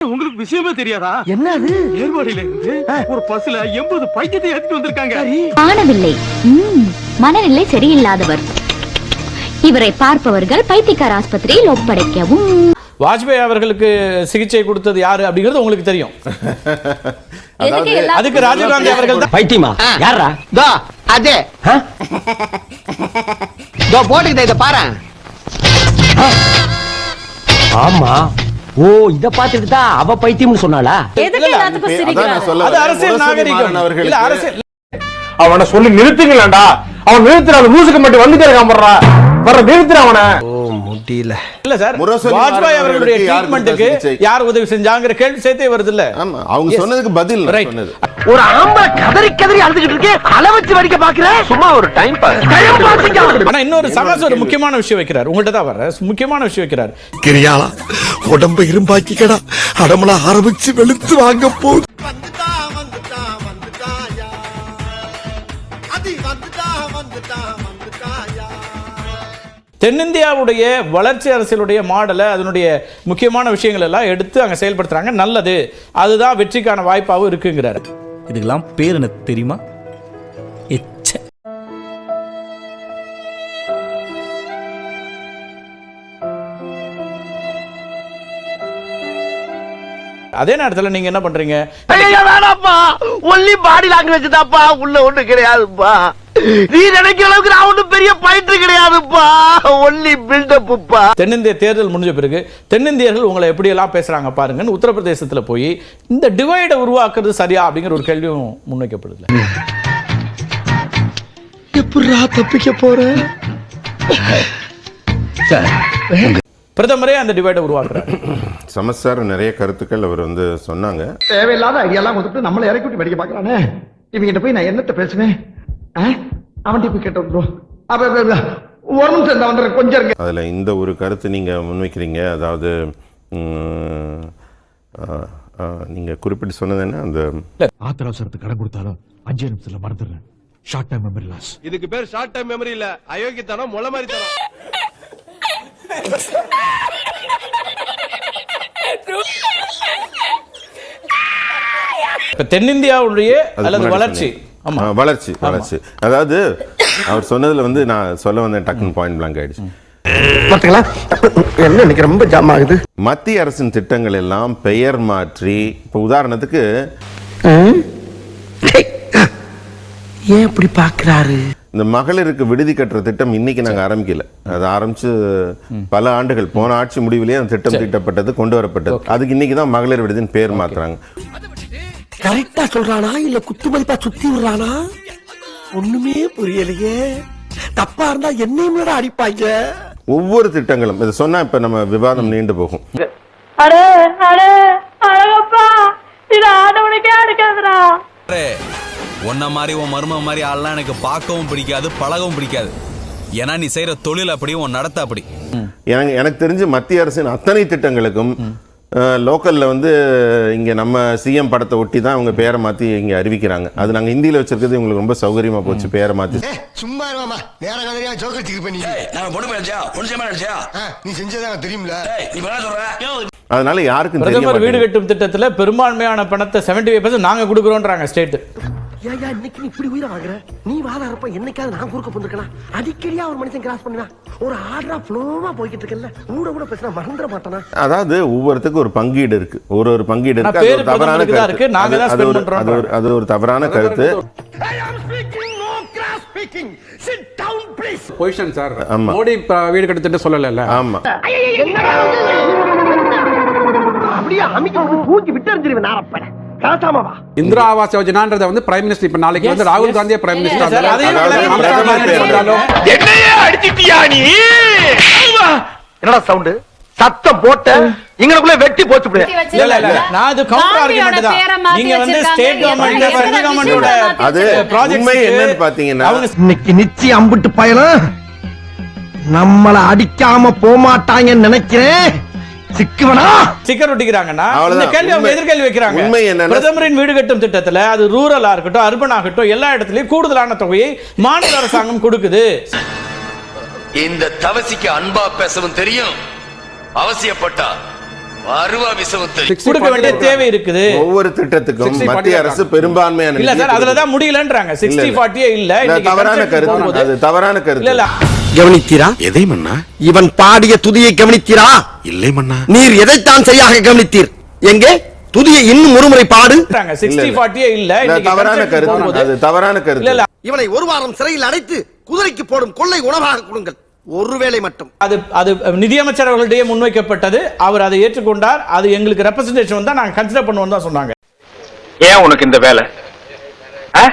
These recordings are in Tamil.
உங்களுக்கு விஷயமே தெரியாதா? என்னது? ஏர்வாடியில இருந்து ஒரு பஸ்ல எண்பது பைத்தியத்தை ஏத்திட்டு வந்திருக்காங்க. காணவில்லை. ம், மனநிலை சரியில்லாதவர். இவரை பார்ப்பவர்கள் பைத்தியக்கார ஆஸ்பத்திரியில் ஒப்படைக்கவும். வாஜ்பாய் அவர்களுக்கு சிகிச்சை கொடுத்தது யாரு அப்படிங்கிறது உங்களுக்கு தெரியும். அதுக்கு ராஜீவ்காந்தி அவர்கள் தான் பைத்தியமா? யாரா தோ அதே. தோ போட்டுக்கிட்ட இத பாரு ஆமா. ஓ இத பாத்துட்டு தான் அவ பைத்தியம்னு சொன்னாளா? எதுக்கு எல்லாத்துக்கும் சிரிக்கிறாங்க அது அரசியல் நாகரிகம். இல்ல அரசியல் அவனை சொல்லி நிறுத்துங்களேன்டா. அவன் நிறுத்துற அந்த மூசுக்கு மட்டும் வந்துட்டே இருக்கான் போடுறா வர நிறுத்துற அவனை. ஓ முடியல. இல்ல சார் வாஜ்பாய் அவர்களுடைய ட்ரீட்மெண்ட்டுக்கு? யார் உதவி செஞ்சாங்கிற கேள்வி சேர்த்தே வருது இல்ல? ஆமா அவங்க. சொன்னதுக்கு பதில். சொன்னது. ஒரு ஆம்பளை கதறி கதறி அழுதுகிட்டு இருக்கே அள வச்சு வடிக்க பாக்குற சும்மா ஒரு டைம் பாஸ் டைம் ஆனா இன்னொரு சகாஸ் ஒரு முக்கியமான விஷயம் வைக்கிறார். உங்கள்ட்ட தான் வர முக்கியமான விஷயம் வைக்கிறார். கிரியாளா உடம்ப இரும்பாக்கிக்கடா. அடமலா ஆரம்பிச்சு வெளுத்து வாங்க போ. தென்னிந்தியாவுடைய வளர்ச்சி அரசியலுடைய மாடலை அதனுடைய முக்கியமான விஷயங்கள் எல்லாம் எடுத்து அங்க செயல்படுத்துறாங்க. நல்லது. அதுதான் வெற்றிக்கான வாய்ப்பாகவும் இருக்குங்கிறாரு. இதுக்கெல்லாம் பேர் என்ன தெரியுமா? எச்ச. அதே நேரத்துல நீங்க என்ன பண்றீங்க? வேணாப்பா ஒன்லி பாடி லாங்குவேஜ் தான்ப்பா. உள்ள ஒண்ணு கிடையாதுப்பா. நீ நினைக்கிற அளவுக்கு நான் ஒண்ணும் பெரிய பயிற்று கிடையாதுப்பா. ஒன்லி பில்டப்புப்பா தென்னிந்திய தேர்தல் முடிஞ்ச பிறகு தென்னிந்தியர்கள் உங்களை எப்படி எல்லாம் பேசுறாங்க பாருங்கன்னு உத்தரப்பிரதேசத்துல போய் இந்த டிவைடை உருவாக்குறது சரியா அப்படிங்கிற ஒரு கேள்வியும் முன்வைக்கப்படுதுல. எப்படிரா தப்பிக்க போற? பிரதமரே அந்த டிவைடை உருவாக்குறாரு. சமஸ்தார நிறைய கருத்துக்கள் அவர் வந்து சொன்னாங்க. தேவையில்லாத ஐடியாலாம் கொடுத்துட்டு நம்மள இறக்கி விட்டு படிக்க பாக்குறானே இவங்கிட்ட போய் நான் என்னத்த பேசுவேன்? அவன் போய் கேட்டு அப்ப ஒரு நிமிஷம் இந்த கொஞ்சம் இருக்கு அதுல இந்த ஒரு கருத்து நீங்க முன்வைக்கிறீங்க. அதாவது ம், ஆ, ஆ, நீங்க குறிப்பிட்டு சொன்னது என்ன? அந்த ஆத்திர அவசரத்துக்கு கடன் கொடுத்தாலும் அஞ்சே நிமிஷத்துல மறந்துடுறேன். ஷார்ட் டைம் மெமரி லாஸ் இதுக்கு பேர் ஷார்ட் டைம் மெமரி இல்ல. அயோக்கியத்தனம் முளை மாதிரி தனம். இப்ப தென்னிந்தியாவுடைய அல்லது வளர்ச்சி. வளர்ச்சி வளர்ச்சி. அதாவது அவர் சொன்னதுல வந்து நான் சொல்ல வந்த டக்குன்னு பாயிண்ட் பிளாங்க் ஆயிடுச்சு. ரொம்ப ஜாம் ஆகுது? மத்திய அரசின் திட்டங்கள் எல்லாம் பெயர் மாற்றி இப்போ உதாரணத்துக்கு ஏன் இப்படி பாக்குறாரு? இந்த மகளிருக்கு விடுதி கட்டுற திட்டம் இன்னைக்கு நாங்க ஆரம்பிக்கல. அது ஆரம்பிச்சு பல ஆண்டுகள் போன ஆட்சி முடிவிலேயே அந்த திட்டம் தீட்டப்பட்டது கொண்டு வரப்பட்டது. அதுக்கு இன்னைக்கு தான் மகளிர் விடுதின்னு பேர் மாத்துறாங்க. கரெக்டா சொல்றானா இல்ல குத்து மதிப்பா சுத்தி விடுறானா? ஒண்ணுமே புரியலையே. தப்பா இருந்தா என்னையும் அடிப்பாங்க? ஒவ்வொரு திட்டங்களும். இதை சொன்னா இப்ப நம்ம விவாதம் நீண்டு போகும். உன்ன மாதிரி உன் மரும மாதிரி ஆள்லாம் எனக்கு பார்க்கவும் பிடிக்காது பழகவும் பிடிக்காது. ஏன்னா நீ செய்யற தொழில் அப்படி உன் நடத்த அப்படி. எனக்கு எனக்கு தெரிஞ்சு மத்திய அரசின் அத்தனை திட்டங்களுக்கும் லோக்கல்ல வந்து இங்க நம்ம சிஎம் படத்தை ஒட்டி தான் அவங்க பேரை மாத்தி இங்க அறிவிக்கிறாங்க. அது நாங்க ஹிந்தியில வச்சிருக்கிறது உங்களுக்கு ரொம்ப சௌகரியமா போச்சு பேரை மாத்தி. சும்மா இருமாமா நேர கதையா? ஜோக்கர் பண்ணி நான் பொண்ணு நினைச்சா பொண்ணு நினைச்சா நீ செஞ்சதா தெரியும்ல. நீ வேணா சொல்ற? அதனால யாருக்கும் பிரதமர் வீடு. கட்டும் திட்டத்துல பெரும்பான்மையான பணத்தை செவன்டி ஃபைவ் நாங்க கொடுக்குறோன்றாங்க ஸ்டேட் ஏயா இன்னைக்கு நீ இப்படி உயிரை வாங்குற? நீ வாழ இருப்ப என்னைக்காவது நான் குறுக்க போந்திருக்கலாம் அடிக்கடியா ஒரு மனுஷன் கிராஸ் பண்ணுவேன் ஒரு ஆர்டரா ஃப்ளோவா போய்கிட்டு இருக்கல ஊட கூட பேசினா மறந்துட மாட்டானா? அதாவது ஒவ்வொருத்துக்கும் ஒரு பங்கீடு இருக்கு. ஒரு ஒரு பங்கீடு நான் இருக்கு அது ஒரு தவறான தான் கருத்து. அது- தான் அது ஒரு- பண்றோம். அது ஒரு- அது ஒரு தவறான கருத்து. பொசிஷன் சார் ஆமா. மோடி வீடு கட்டுத்திட்டு சொல்லல ஆமா. அப்படியே அமைக்க பூஞ்சி விட்டு எறிஞ்சிருவேன் நாரப்பட பேசாமவா இந்திரா ஆவாஸ் யோஜனான்றத வந்து பிரைம் மினிஸ்டர் இப்ப நாளைக்கு வந்து ராகுல் காந்தியே பிரைம் மினிஸ்டர் என்னடா சவுண்ட் சத்தம் போட்ட இங்களுக்குள்ள வெட்டி போச்சு இல்ல இல்ல நான் அது கவுண்டர் ஆர்குமெண்ட் தான். நீங்க வந்து ஸ்டேட் கவர்மெண்ட் சென்ட்ரல் கவர்மெண்டோட அது உண்மை என்னன்னு பாத்தீங்கன்னா அவங்க இன்னைக்கு நிச்சயம் அம்பிட்டு பயணம் நம்மள அடிக்காம போமாட்டாங்கன்னு நினைக்கிறேன். சிக்குவனா? ஸ்டிக்கர் ஒட்டிக்கிறாங்கன்னா இந்த. கேள்வி அவங்க எதிர்கேள்வி வைக்கிறாங்க. பிரதமரின் வீடு கட்டும் திட்டத்துல அது ரூரலா இருக்கட்டும் அர்பன் ஆகட்டும் எல்லா இடத்துலயும் கூடுதலான தொகையை மாநில அரசாங்கம் கொடுக்குது. இந்த தவசிக்கு அன்பா பேசவும் தெரியும். அவசியப்பட்டா கொடுக்க வேண்டிய தேவை இருக்குது. ஒவ்வொரு திட்டத்துக்கும் 60 மத்திய அரசு பெரும்பான்மையான இல்ல சார் அதுல கொடுக்குது. தான் முடியலன்றாங்க. இல்ல, சிக்ஸ்டி. ஃபார்ட்டியே இல்ல. தவறான கருத்து. தவறான இல்ல கருத்து இல்ல. கவனித்தீரா? எதை மன்னா? இவன் பாடிய துதியை கவனித்தீரா? இல்லை மன்னா. நீர் எதைத்தான் சரியாக கவனித்தீர்? எங்கே? துதியை இன்னும் ஒருமுறை பாடு. தவறான கருத்து. தவறான கருத்து. இவனை ஒரு வாரம் சிறையில் அடைத்து குதிரைக்கு போடும் கொள்ளை உணவாக கொடுங்கள். ஒருவேளை மட்டும். அது அது நிதியமைச்சர் அவர்களிடையே முன்வைக்கப்பட்டது. அவர் அதை ஏற்றுக்கொண்டார். அது எங்களுக்கு ரெப்ரசன்டேஷன் வந்தா நாங்க கன்சிடர் பண்ணுவோம் தான் சொன்னாங்க. ஏன் உனக்கு இந்த வேலை? ஆ?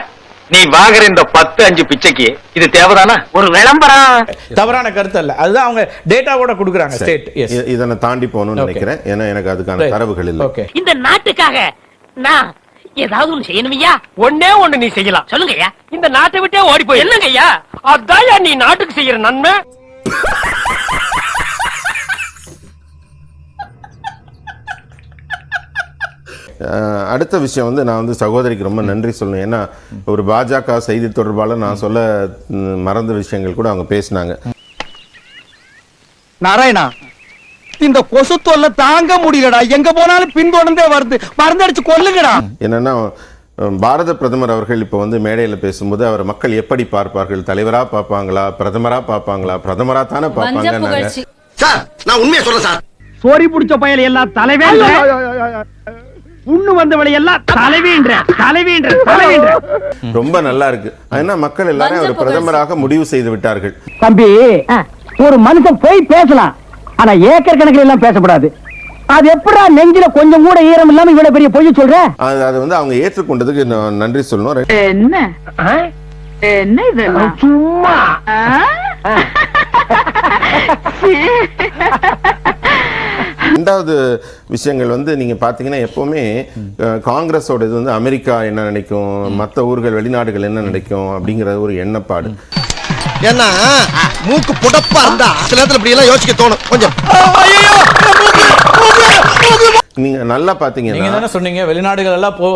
நீ வாங்குற இந்த பத்து அஞ்சு பிச்சைக்கு இது தேவைதானா? ஒரு விளம்பரம். தவறான கருத்து அல்ல. அதுதான் அவங்க டேட்டாவோட கொடுக்குறாங்க ஸ்டேட் எஸ் இ- இதை நான் தாண்டி போகணும்னு. நினைக்கிறேன். ஏன்னா எனக்கு அதுக்கான தரவுகள் இல்லை. இந்த நாட்டுக்காக நான் ஏதாவது ஒண்ணு செய்யணுமையா ஒண்ணே ஒண்ணு நீ செய்யலாம். சொல்லுங்க ஐயா. இந்த நாட்டை விட்டே ஓடி போய் என்னங்க ஐயா? அதான் நீ நாட்டுக்கு செய்யற நன்மை. அடுத்த விஷயம் வந்து நான் வந்து சகோதரிக்கு ரொம்ப நன்றி சொல்லணும். ஏன்னா ஒரு பாஜக செய்தி தொடர்பாளர் நான் சொல்ல மறந்த விஷயங்கள் கூட அவங்க பேசினாங்க. நாராயணா இந்த கொசு தொல்லை தாங்க முடியலடா. எங்க போனாலும் பின்தொடர்ந்தே வருது. மருந்தடிச்சு கொல்லுங்கடா. என்னன்னா பாரத பிரதமர் அவர்கள் இப்போ வந்து மேடையில் பேசும்போது அவர் மக்கள் எப்படி பார்ப்பார்கள்? தலைவரா பார்ப்பாங்களா? பிரதமரா பார்ப்பாங்களா? பிரதமரா தானே பார்ப்பாங்க சார் நான் உண்மையை சொல்ல சார். சோரி புடிச்ச பயல் எல்லாம் தலைவேன்ற புண்ணு வந்தவளை எல்லாம் தலைவீன்ற தலைவீன்ற தலைவீன்ற. ரொம்ப நல்லா இருக்கு. ஏன்னா மக்கள் எல்லாரும் அவர் பிரதமராக முடிவு செய்து விட்டார்கள். தம்பி ஒரு மனுஷன் போய் பேசலாம் ஆனா ஏக்கர் கணக்கில் எல்லாம் பேசக்கூடாது அது எப்படா நெஞ்சில கொஞ்சம் கூட ஈரம் இல்லாம இவ்வளவு பெரிய பொய் சொல்ற? அது அது வந்து அவங்க ஏற்றுக்கொண்டதுக்கு நான் நன்றி சொல்லணும். என்ன? என்ன இதெல்லாம் சும்மா. ரெண்டாவது விஷயங்கள் வந்து நீங்க பாத்தீங்கன்னா எப்பவுமே காங்கிரஸோட இது வந்து அமெரிக்கா என்ன நினைக்கும் மற்ற ஊர்கள் வெளிநாடுகள் என்ன நினைக்கும் அப்படிங்கிற ஒரு எண்ணப்பாடு. ஏன்னா மூக்கு புடப்பா இருந்தா சில நேரத்துல இப்படி எல்லாம் யோசிக்க தோணும். கொஞ்சம். நீங்க நல்லா நீங்க பாத்தீங்கன்னா தானே சொன்னீங்க வெளிநாடுகள் எல்லாம் போ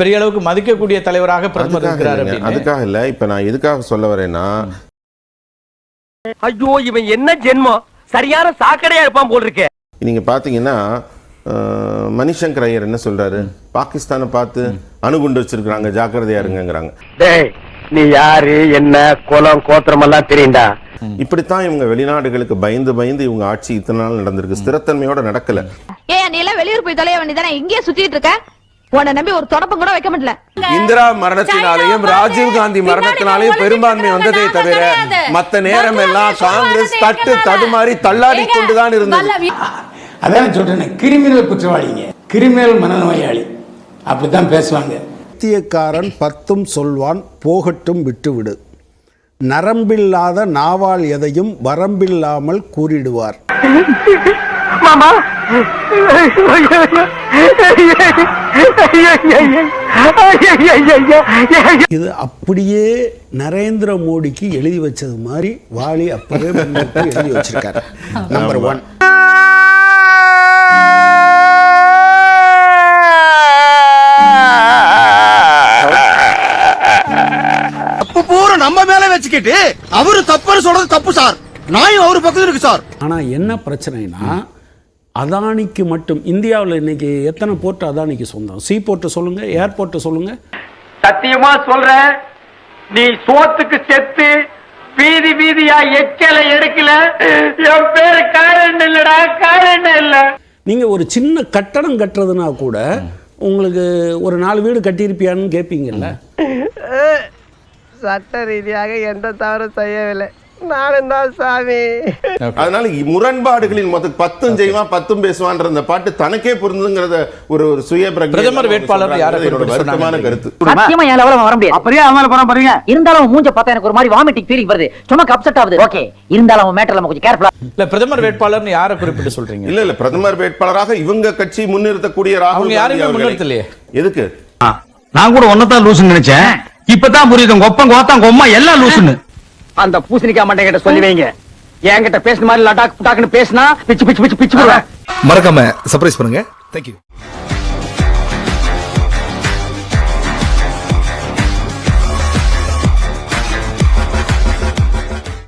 பெரிய அளவுக்கு மதிக்கக்கூடிய தலைவராக பிரதமர் அதுக்காக இருக்கிறார் அதுக்காக இல்ல. இப்ப நான் எதுக்காக சொல்ல வரேன்னா ஐயோ இவன் என்ன ஜென்மம்? சரியான சாக்கடையா இருப்பான் போல் இருக்கே. நீங்க பாத்தீங்கன்னா அஹ், மணிசங்கர் ஐயர் என்ன சொல்றாரு? பாகிஸ்தானை பார்த்து அணுகுண்டு வச்சிருக்காங்க ஜாக்கிரதையா இருங்கங்கிறாங்க. டேய் நீ யாரு என்ன குலம் கோத்திரம் எல்லாம் தெரியுண்டா? இப்படித்தான் இவங்க வெளிநாடுகளுக்கு பயந்து பயந்து இவங்க ஆட்சி இத்தனை நாள் நடந்திருக்கு. ஸ்திரத்தன்மையோட நடக்கல. ஏன் நீ எல்லாம் வெளியூர் போய் தொலைய வேண்டியதானே? இங்கேயே சுத்திட்டு இருக்க? உன்னை நம்பி ஒரு தொடப்பம் கூட வைக்க முடியல. இந்திரா மரணத்தினாலையும் ராஜீவ் காந்தி மரணத்தினாலையும் பெரும்பான்மை வந்ததே தவிர மத்த நேரம் எல்லாம் காங்கிரஸ் தட்டு தடுமாறி தள்ளாடி கொண்டுதான் இருந்தது. அதான் சொல்றேன் கிரிமினல் குற்றவாளிங்க. கிரிமினல் மனநோயாளி. அப்படித்தான் பேசுவாங்க. சத்தியக்காரன் பத்தும் சொல்வான் போகட்டும் விட்டுவிடு. நரம்பில்லாத நாவால் எதையும் வரம்பில்லாமல் கூறிடுவார். மாமா இது அப்படியே நரேந்திர மோடிக்கு எழுதி வச்சது மாதிரி வாலி அப்பவே எழுதி வச்சிருக்காரு நம்பர் ஒன் தப்பு பூரா நம்ம மேல வச்சுக்கிட்டு அவரு தப்புன்னு சொல்றது தப்பு சார் நாயும் அவரு பக்கத்துல இருக்கு சார் ஆனா என்ன பிரச்சனைனா அதானிக்கு மட்டும் இந்தியாவில் இன்னைக்கு எத்தனை போர்ட் அதானிக்கு சொந்தம்? சீ போர்ட்டு சொல்லுங்க ஏர்போர்ட் சொல்லுங்க. சத்தியமா சொல்றேன் நீ சோத்துக்கு செத்து வீதி வீதியா எச்சலை எடுக்கல என் பேரு காரணம் இல்லடா காரணம் இல்ல. நீங்க ஒரு சின்ன கட்டடம் கட்டுறதுனா கூட உங்களுக்கு ஒரு நாலு வீடு கட்டியிருப்பியான்னு கேட்பீங்கல்ல சட்ட ரீதியாக எந்த தவறும் செய்யவில்லை. நானும் தான் சாமி அதனால முரண்பாடுகளின் மொத்த பத்தும் செய்வான் பத்தும் பேசுவான்ற அந்த பாட்டு தனக்கே பொருந்துங்கிறத ஒரு ஒரு சுய பிரதமர் வேட்பாளர் வருத்தமான? கருத்து. சத்தியமா என் லெவல வர முடியாது. அப்படியே அவன் போறான் பாருங்க. இருந்தாலும் மூஞ்ச பார்த்தா எனக்கு ஒரு மாதிரி வாமிட்டிங் ஃபீலிங் வருது. சும்மா அப்செட் ஆகுது. ஓகே இருந்தாலும் அவன் மேட்டர்ல நம்ம கொஞ்சம் கேர்ஃபுல்லா இல்ல பிரதமர் வேட்பாளர்னு யாரை குறிப்பிட்டு சொல்றீங்க? இல்ல இல்ல பிரதமர் வேட்பாளராக இவங்க கட்சி முன்னிறுத்தக்கூடிய ராகுல் அவங்க காந்தி யாருமே அவர்களை- முன்னிறுத்தலையே. எதுக்கு? நான் கூட ஒன்னதான் லூசுன்னு நினைச்சேன். இப்பதான் புரியுது. உங்க ஒப்பம் கோத்தம் உம்மா எல்லாம் லூசுன்னு அந்த பூசணிக்காய் மண்டை கிட்ட சொல்லி வைங்க. என்கிட்ட பேசின மாதிரி லடாக் புட்டாக்குன்னு பேசினா பிச்சு பிச்சு பிச்சு பிச்சு மறக்காம சர்ப்ரைஸ் பண்ணுங்க. தேங்க்யூ